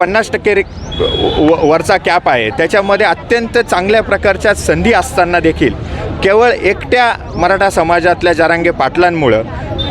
पन्नास टक्के व- वरचा कॅप आहे. त्याच्यामध्ये अत्यंत चांगल्या प्रकारच्या संधी असताना देखील केवळ एकट्या मराठा समाजातल्या जारांगे पाटलांमुळं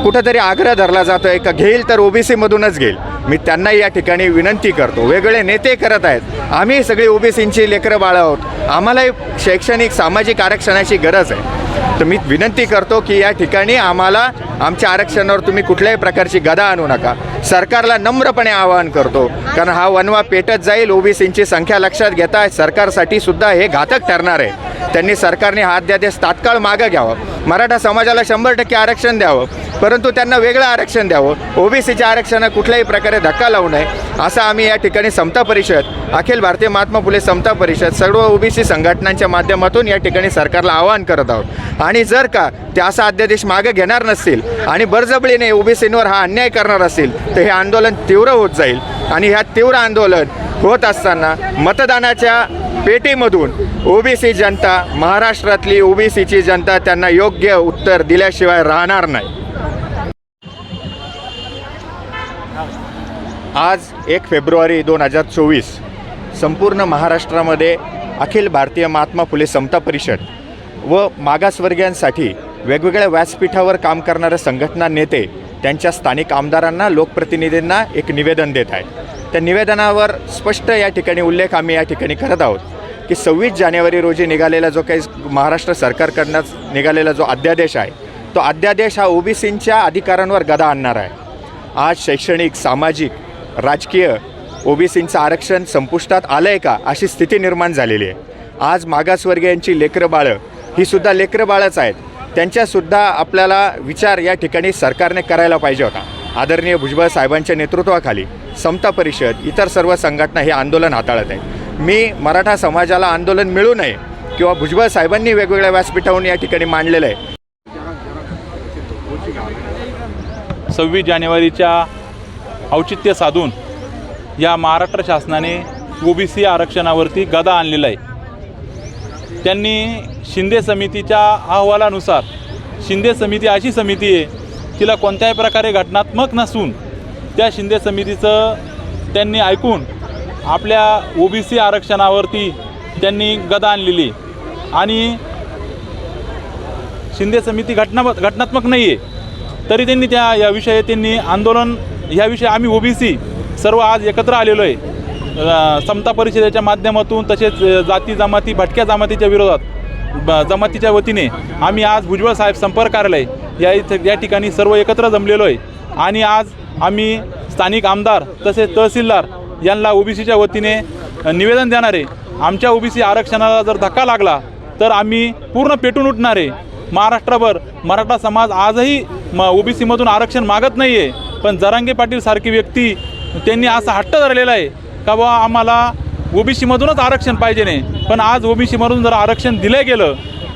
कुठंतरी आग्रह धरला जातो आहे का घेईल तर ओबीसीमधूनच घेईल. मी त्यांना या ठिकाणी विनंती करतो. वेगवेगळे नेते करत आहेत. आम्ही सगळी ओबीसींची लेकरं बाळं आहोत. आम्हालाही शैक्षणिक सामाजिक आरक्षणाची गरज आहे. तर मी विनंती करतो की या ठिकाणी आम्हाला आमच्या आरक्षणावर तुम्ही कुठल्याही प्रकारची गदा आणू नका. सरकारला नम्रपणे आवाहन करतो. कारण हा वनवा पेटत जाईल ओबीसींची संख्या लक्षात घेता सरकारसाठी सुद्धा हे घातक ठरणार आहे. त्यांनी सरकारने हा अध्यादेश तात्काळ मागं घ्यावं. मराठा समाजाला शंभर टक्के आरक्षण द्यावं. परंतु त्यांना वेगळं आरक्षण द्यावं. ओबीसीच्या आरक्षणाला कुठल्याही प्रकारे धक्का लावू नये असं आम्ही या ठिकाणी समता परिषद अखिल भारतीय महात्मा फुले समता परिषद सर्व ओबीसी संघटनांच्या माध्यमातून या ठिकाणी सरकारला आवाहन करत आहोत. आणि जर का ते असा अध्यादेश मागे घेणार नसतील आणि बरजबळीने ओबीसींवर हा अन्याय करणार असेल तर हे आंदोलन तीव्र होत जाईल. आणि ह्या तीव्र आंदोलन होत असताना मतदानाच्या पेटीमधून ओबीसी जनता महाराष्ट्रातली ओबीसीची जनता त्यांना योग्य उत्तर दिल्याशिवाय राहणार नाही. आज एक फेब्रुवारी दोन हजार चोवीस संपूर्ण महाराष्ट्रामध्ये अखिल भारतीय महात्मा फुले समता परिषद व मागासवर्गीयांसाठी वेगवेगळ्या व्यासपीठावर काम करणाऱ्या संघटना नेते त्यांच्या स्थानिक आमदारांना लोकप्रतिनिधींना एक निवेदन देत आहेत. त्या निवेदनावर स्पष्ट या ठिकाणी उल्लेख आम्ही या ठिकाणी करत आहोत की सव्वीस जानेवारी रोजी निघालेला जो काही महाराष्ट्र सरकारकडनं निघालेला जो अध्यादेश आहे तो अध्यादेश हा ओबीसींच्या अधिकारांवर गदा आणणार आहे. आज शैक्षणिक सामाजिक राजकीय ओबीसींचं आरक्षण संपुष्टात आलं आहे का अशी स्थिती निर्माण झालेली आहे. आज मागासवर्गीयांची लेकरं बाळं ही सुद्धा लेकरं आहेत. त्यांच्यासुद्धा आपल्याला विचार या ठिकाणी सरकारने करायला पाहिजे होता. आदरणीय भुजबळ साहेबांच्या नेतृत्वाखाली समता परिषद इतर सर्व संघटना हे आंदोलन हाताळत आहे मी मराठा समाजाला आंदोलन मिळू नये किंवा भुजबळ साहेबांनी वेगवेगळ्या व्यासपीठावरून या ठिकाणी मांडलेलं आहे. सव्वीस जानेवारीच्या औचित्य साधून या महाराष्ट्र शासनाने ओबीसी आरक्षणावरती गदा आणलेला आहे त्यांनी शिंदे समितीच्या अहवालानुसार शिंदे समिती अशी समिती आहे तिला कोणत्याही प्रकारे घटनात्मक नसून त्या शिंदे समितीचं त्यांनी ऐकून आपल्या ओबीसी आरक्षणावरती त्यांनी गदा आणलेली आहे. आणि शिंदे समिती घटना घटनात्मक नाही आहे तरी त्यांनी त्या या विषयी त्यांनी आंदोलन ह्याविषयी आम्ही ओबीसी सर्व आज एकत्र आलेलो आहे. समता परिषदेच्या माध्यमातून तसेच जाती जमाती भटक्या जमातीच्या विरोधात ब- जमातीच्या वतीने आम्ही आज भुजबळ साहेब संपर्क कार्यालय या इथं या ठिकाणी सर्व एकत्र जमलेलो आहे. आणि आज आम्ही स्थानिक आमदार तसेच तहसीलदार यांना ओबीसीच्या वतीने निवेदन देणार आहे. आमच्या ओबीसी आरक्षणाला जर धक्का लागला तर आम्ही पूर्ण पेटून उठणार आहे. महाराष्ट्रभर मराठा समाज आजही म ओबीसीमधून आरक्षण मागत नाही आहे पण जरांगे पाटील सारखी व्यक्ती त्यांनी असा हट्ट धरलेला आहे का बा आम्हाला ओबीसीमधूनच आरक्षण पाहिजे नाही. पण आज ओबीसीमधून जर आरक्षण दिलं गेलं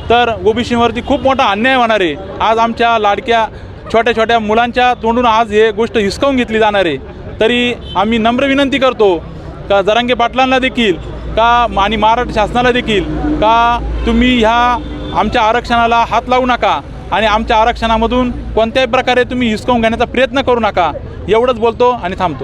तर ओबीसीवरती खूप मोठा अन्याय होणार आहे. आज आमच्या लाडक्या छोट्या छोट्या मुलांच्या तोंडून आज हे गोष्ट हिसकावून घेतली जाणार आहे. तरी आम्ही नम्र विनंती करतो का जरांगे पाटलांना देखील का आणि महाराष्ट्र शासनाला देखील का तुम्ही ह्या आमच्या आरक्षणाला हात लावू नका. आणि आमच्या आरक्षणामधून कोणत्याही प्रकारे तुम्ही हिसकावून घेण्याचा प्रयत्न करू नका. एवढंच बोलतो आणि थांबतो.